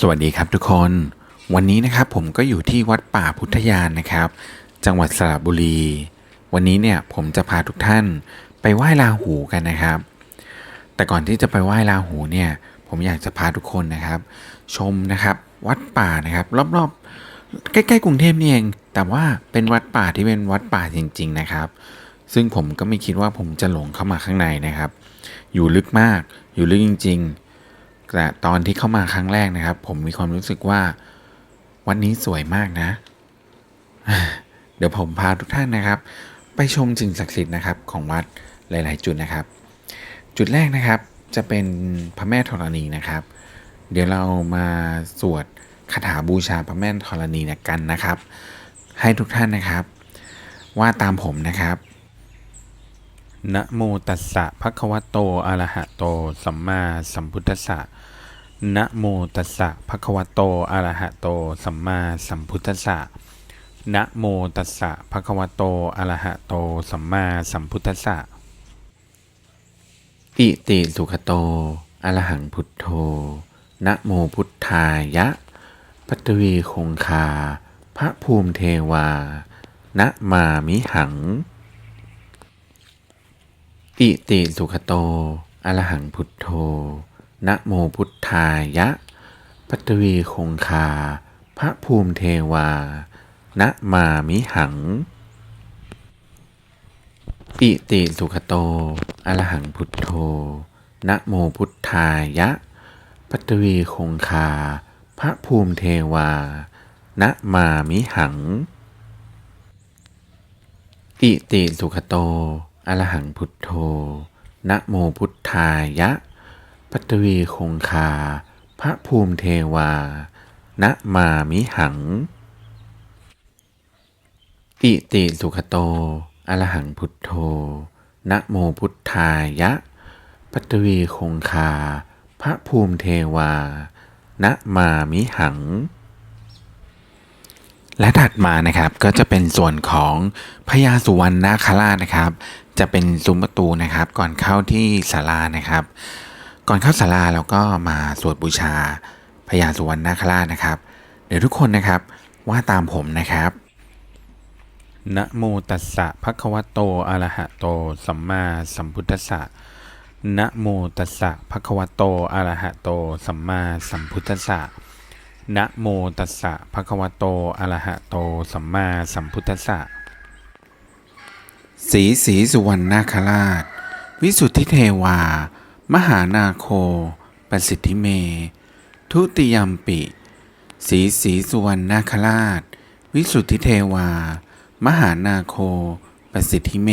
สวัสดีครับทุกคน วันนี้นะครับผมก็อยู่ที่วัดป่าพุทธยานนะครับ จังหวัดสระบุรี วันนี้เนี่ยผมจะพาทุกท่านไปไหว้ราหูกันนะครับ แต่ก่อนที่จะไปไหว้ราหูเนี่ย ผมอยากจะพาทุกคนนะครับ ชมนะครับ วัดป่านะครับ รอบๆ ใกล้ๆกรุงเทพนี่เอง แต่ว่าเป็นวัดป่าที่เป็นวัดป่าจริง ๆ นะครับ ซึ่งผมก็ไม่คิดว่าผมจะหลงเข้ามาข้างในนะครับ อยู่ลึกมากอยู่ลึกจริง ๆ แต่ตอนที่เข้ามาครั้งแรกนะครับ ผมมีความรู้สึกว่า วันนี้สวยมากนะ เดี๋ยวผมพาทุกท่านนะครับ ไปชมสิ่งศักดิ์สิทธิ์นะครับของวัดหลาย ๆ จุดนะครับ จุดแรกนะครับจะเป็นพระแม่ธรณีนะครับ เดี๋ยวเรามาสวดคาถาบูชาพระแม่ธรณีกันนะครับ ให้ทุกท่านนะครับ ว่าตามผมนะครับนะโมตัสสะภะคะวะโตอะระหะโต สัมมาสัมพุทธัสสะ นะโมตัสสะภะคะวะโต อะระหะโต สัมมาสัมพุทธัสสะนะโมตัสสะภะคะวะโต อะระหะโต สัมมาสัมพุทธัสสะอิติสุขโต อะระหังพุทโธ นะโมพุทธายะ ปัตวีคงคา พระภูมิเทวา นะมามิหัง อิติสุขโต อะระหังพุทโธ นะโมพุทธายะ ปัตวีคงคา พระภูมิเทวา นะมามิหัง อิติสุขโต อรหังพุทโธ นะโมพุทธายะ ปัตวีคงคา พระภูมิเทวา นะมามิหัง อิติสุขโต อรหังพุทโธ นะโมพุทธายะ ปัตวีคงคา พระภูมิเทวานะมามิหัง อิติสุขโต อระหังพุทโธ นะโมพุทธายะ ปัตวีคงคา พระภูมิเทวานะมามิหัง และถัดมานะครับก็จะเป็นส่วนของพญาสุวรรณนาคราชนะครับ จะเป็นซุ้มประตูนะครับ ก่อนเข้าที่ศาลานะครับ ก่อนเข้าศาลาเราก็มาสวดบูชาพญาสุวรรณนาคราชนะครับ เดี๋ยวทุกคนนะครับว่าตามผมนะครับนะโมตัสสะภะคะวะโตอะระหะโต สัมมาสัมพุทธัสสะนะโมตัสสะภะคะวะโตอะระหะโต สัมมาสัมพุทธัสสะนะโมตัสสะภะคะวะโตอะระหะโต สัมมาสัมพุทธัสสะสีสีสุวรรณนาคราช วิสุทธิเทวา มหานาโค ประสิทธิเม ทุติยมปิ สีสีสุวรรณนาคราช วิสุทธิเทวา มหานาโค ประสิทธิเม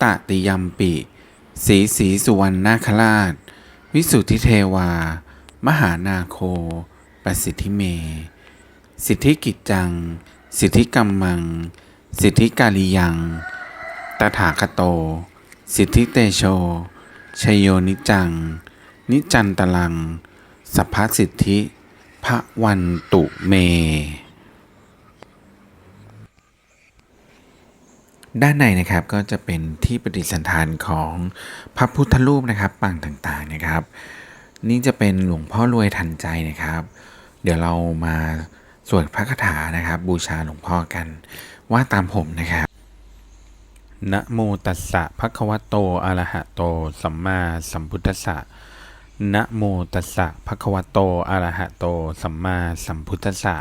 ตติยมปิ สีสีสุวรรณนาคราช วิสุทธิเทวา มหานาโค ประสิทธิเม สิทธิกิจจัง สิทธิกัมมัง สิทธิกาลียัง ตถาคโต สิทธิเตโช ชยโยนิจัง นิจันตลัง สัพพสิทธิพระวันตุเม ด้านในนะครับก็จะเป็นที่ประดิษฐานของพระพุทธรูปนะครับปางต่างๆนะครับ นี่จะเป็นหลวงพ่อรวยทันใจนะครับ เดี๋ยวเรามาสวดพระคาถานะครับ บูชาหลวงพ่อกันว่าตามผมนะครับ นะโมตัสสะภะคะวะโตอะระหะโต สัมมาสัมพุทธัสสะนะโมตัสสะภะคะวะโตอะระหะโต สัมมาสัมพุทธัสสะ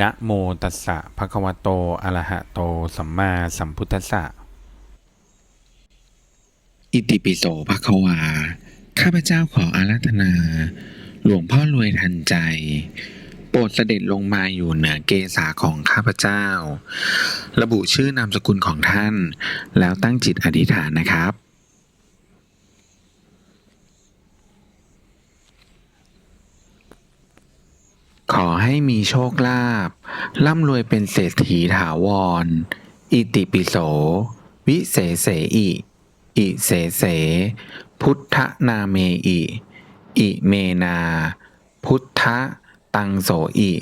นะโมตัสสะภะคะวะโตอะระหะโต สัมมาสัมพุทธัสสะอิติปิโสภะคะวา ข้าพเจ้าขออาราธนา หลวงพ่อรวยทันใจ ปรดเสด็จลงมาอยู่เหนือเกศาของข้าพเจ้า ระบุชื่อนามสกุลของท่าน แล้วตั้งจิตอธิษฐานนะครับขอให้มีโชคลาภร่ำรวยเป็นเศรษฐีถาวร อิติปิโส วิเศษเสอิ อิเสเส พุทธนาเมอิ อิเมนา พุทธ ตังโสอิ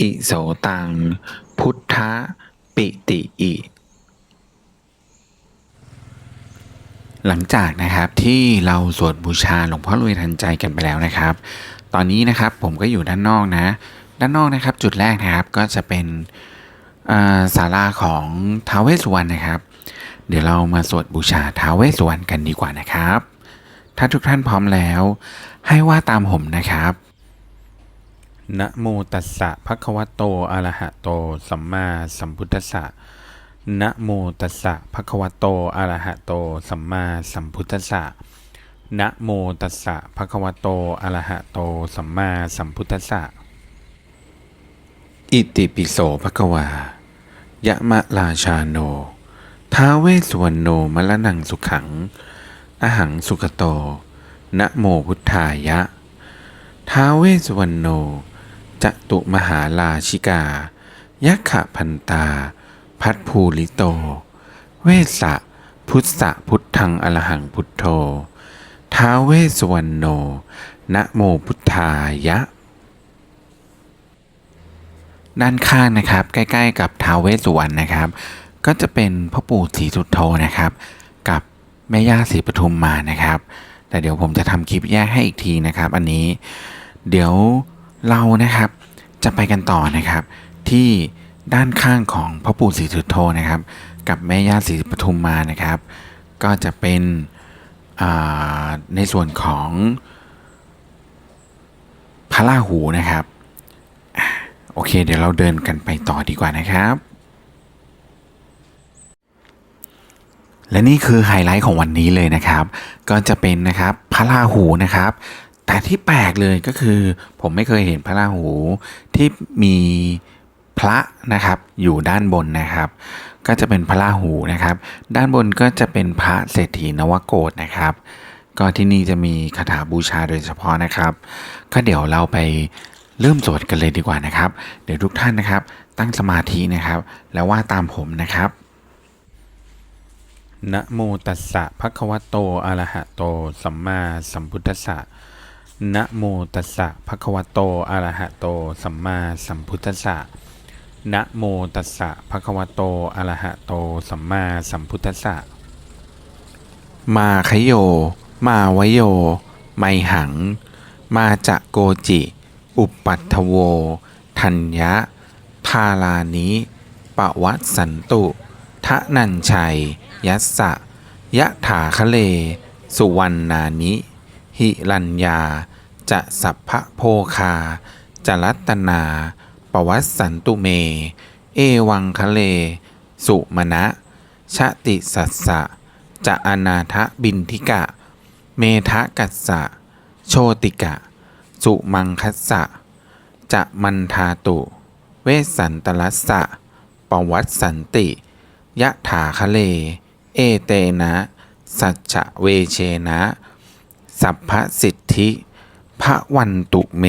อิโสตัง พุทธะปิติอิหลังจากนะครับที่เราสวดบูชาหลวงพ่อรวยทันใจกันไปแล้วนะครับ ตอนนี้นะครับผมก็อยู่ด้านนอกนะ ด้านนอกนะครับจุดแรกนะครับก็จะเป็นศาลาของท้าวเวสสุวรรณนะครับ เดี๋ยวเรามาสวดบูชาท้าวเวสสุวรรณกันดีกว่านะครับ ถ้าทุกท่านพร้อมแล้ว ให้ว่าตามผมนะครับ นะโมตัสสะภะคะวะโตอะระหะโต สัมมาสัมพุทธัสสะนะโมตัสสะภะคะวะโตอะระหะโต สัมมาสัมพุทธัสสะนะโมตัสสะภะคะวะโตอะระหะโต สัมมาสัมพุทธัสสะอิติปิโสภะคะวายะมะราชาโน ท้าเวสุวรรณโนมะละนังสุขัง อหังสุขโต นะโมพุทธายะ ท้าเวสสุวรรณโน จตุมหาราชิกา ยักขะพันตา พัดภูริโต เวสสะพุทธะพุทธังอรหังพุทโธ ท้าเวสุวรรณโน นะโมพุทธายะ ด้านข้างนะครับ ใกล้ ๆ กับท้าเวสุวรรณนะครับ ก็จะเป็นพ่อปู่ศรีสุโธนะครับ กับแม่ย่าศรีปทุมมานะครับ แต่เดี๋ยวผมจะทำคลิปแยกให้อีกทีนะครับ อันนี้ เดี๋ยว เรานะครับจะไปกันต่อนะครับ ที่ด้านข้างของพ่อปู่ศรีสุโธนะครับ กับแม่ย่าศรีปทุมมานะครับ ก็จะเป็นในส่วนของพระราหูนะครับโอเค เดี๋ยวเราเดินกันไปต่อดีกว่านะครับ และนี่คือไฮไลท์ของวันนี้เลยนะครับ ก็จะเป็นนะครับพระราหูนะครับ แต่ที่แปลกเลยก็คือ ผมไม่เคยเห็นพระราหูที่มีพระนะครับอยู่ด้านบนนะครับ ก็จะเป็นพระราหูนะครับ ด้านบนก็จะเป็นพระเศรษฐีนวโกฏนะครับ ก็ที่นี่จะมีคาถาบูชาโดยเฉพาะนะครับ ก็เดี๋ยวเราไปเริ่มสวดกันเลยดีกว่านะครับ เดี๋ยวทุกท่านนะครับ ตั้งสมาธินะครับ แล้วว่าตามผมนะครับนะโมตัสสะภะคะวะโตอะระหะโต สัมมาสัมพุทธัสสะ นะโมตัสสะภะคะวะโตอะระหะโต สัมมาสัมพุทธัสสะนะโมตัสสะภะคะวะโตอะระหะโต สัมมาสัมพุทธัสสะมาคโย มาวโย ไมหัง มาจะโกจิ อุปปัตถโว ทัญญะ ทาลานิปะวัตสันตุ ทะนันชัย ยัสสะยะถาคะเล สุวรรณานิ หิรัญญา จะสัพพะโพคาจรัตนาปวัสสันตุเม เอวังคะเล สุมณะ ชติสัสสะ จะอนาทะบินทิกะ เมทะกัสสะ โชติกะ สุมังคัสสะ จะมันทาตุ เวสสันตลัสสะ ปวัตสันติ ยะถาคะเล เอเตนะ สัจจะเวเชนะ สัพพสิทธิพระวันตุเม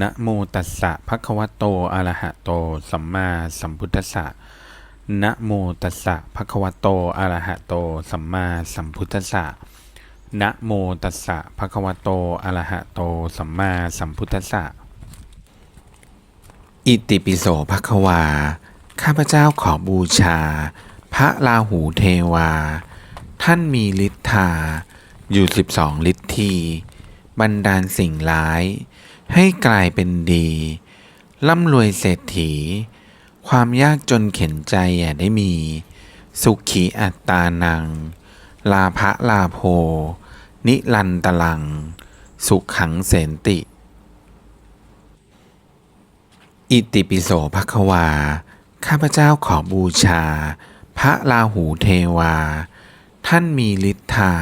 นะโมตัสสะภะคะวะโต อะระหะโต สัมมาสัมพุทธัสสะ นะโมตัสสะภะคะวะโต อะระหะโต สัมมาสัมพุทธัสสะ นะโมตัสสะภะคะวะโต อะระหะโต สัมมาสัมพุทธัสสะ อิติปิโสภะคะวา ข้าพเจ้าขอบูชา ระราหูเทวา ท่านมีฤทธา อยู่สิบสองฤทธีบันดาลสิ่งร้าย ให้กลายเป็นดีร่ำรวยเศรษฐี ความยากจนเข็นใจอย่าได้มี สุขีอัตตานัง ลาภะลาโภ นิลันตลัง สุขขังเสนติ อิติปิโสภควา ข้าพเจ้าขอบูชา พระราหูเทวา ท่านมีฤทธา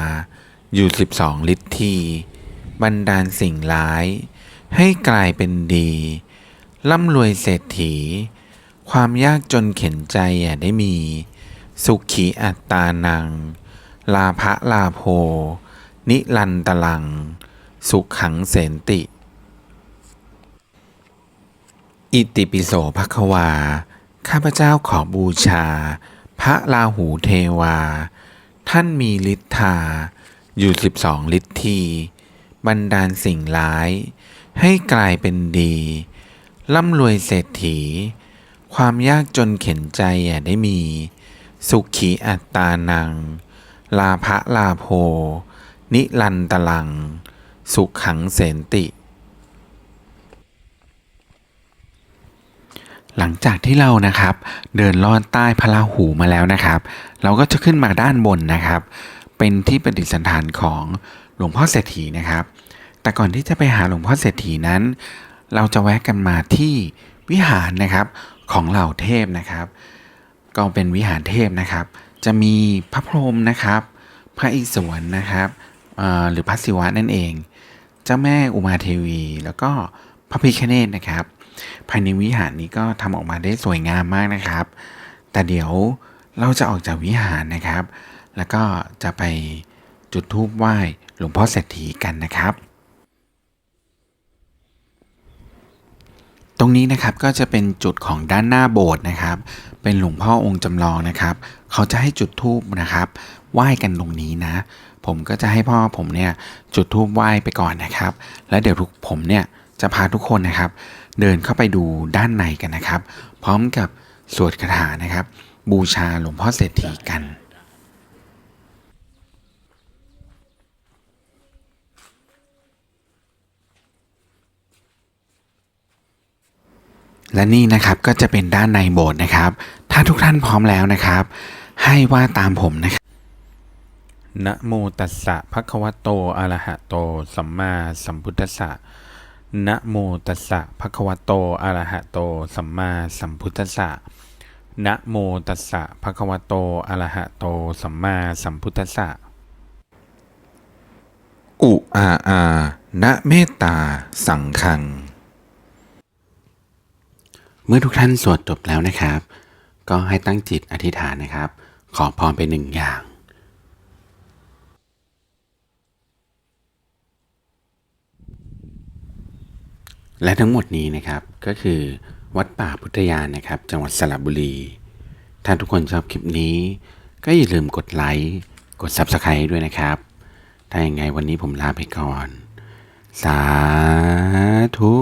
อยู่สิบสองฤทธี บันดาลสิ่งร้าย ให้กลายเป็นดี ร่ำรวยเศรษฐี ความยากจนเข็นใจอย่าได้มี สุขีอัตตานัง ลาภะลาโภ นิลันตลัง สุขขังเสนติ อิติปิโสภควา ข้าพเจ้าขอบูชา ระราหูเทวา ท่านมีฤทธา อยู่สิบสองฤทธีบันดาลสิ่งร้าย ให้กลายเป็นดีร่ำรวยเศรษฐี ความยากจนเข็นใจอย่าได้มี สุขีอัตตานัง ลาภะลาโพนิลันตลัง สุขังเสนติ หลังจากที่เรานะครับ เดินลอดใต้พระราหูมาแล้วนะครับ เราก็จะขึ้นมาด้านบนนะครับ เป็นที่ประดิษฐานของหลวงพ่อเศรษฐีนะครับ แต่ก่อนที่จะไปหาหลวงพ่อเศรษฐีนั้น เราจะแวะกันมาที่วิหารนะครับของเหล่าเทพนะครับ ก็เป็นวิหารเทพนะครับ จะมีพระพรหมนะครับ พระอิศวรนะครับหรือพระศิวะนั่นเอง เจ้าแม่อุมาเทวี แล้วก็พระพิฆเนศนะครับ ภายในวิหารนี้ก็ทำออกมาได้สวยงามมากนะครับ แต่เดี๋ยวเราจะออกจากวิหารนะครับ แล้วก็จะไปจุดธูปไหว้หลวงพ่อเศรษฐีกันนะครับ ตรงนี้นะครับก็จะเป็นจุดของด้านหน้าโบสถ์นะครับ เป็นหลวงพ่อองค์จำลองนะครับ เขาจะให้จุดธูปนะครับ ไหว้กันตรงนี้นะ ผมก็จะให้พ่อผมเนี่ยจุดธูปไหว้ไปก่อนนะครับ แล้วเดี๋ยวทุกผมเนี่ยจะพาทุกคนนะครับ เดินเข้าไปดูด้านในกันนะครับ พร้อมกับสวดคาถานะครับ บูชาหลวงพ่อเศรษฐีกันและนี่นะครับก็จะเป็นด้านในโบสถ์นะครับ ถ้าทุกท่านพร้อมแล้วนะครับ ให้ว่าตามผมนะครับนะโมตัสสะภะคะวะโตอะระหะโต สัมมาสัมพุทธัสสะ นะโมตัสสะภะคะวะโตอะระหะโต สัมมาสัมพุทธัสสะนะโมตัสสะภะคะวะโตอะระหะโต สัมมาสัมพุทธัสสะอุอาอานะเมตตา สังคัง เมื่อทุกท่านสวดจบแล้วนะครับ ก็ให้ตั้งจิตอธิษฐานนะครับ ขอพรไปหนึ่งอย่าง และทั้งหมดนี้นะครับก็คือวัดป่าพุทธยานนะครับ จังหวัดสระบุรี ถ้าทุกคนชอบคลิปนี้ ก็อย่าลืมกดไลค์ กด Subscribe ด้วยนะครับ ถ้าอย่างไงวันนี้ผมลาไปก่อน สาธุ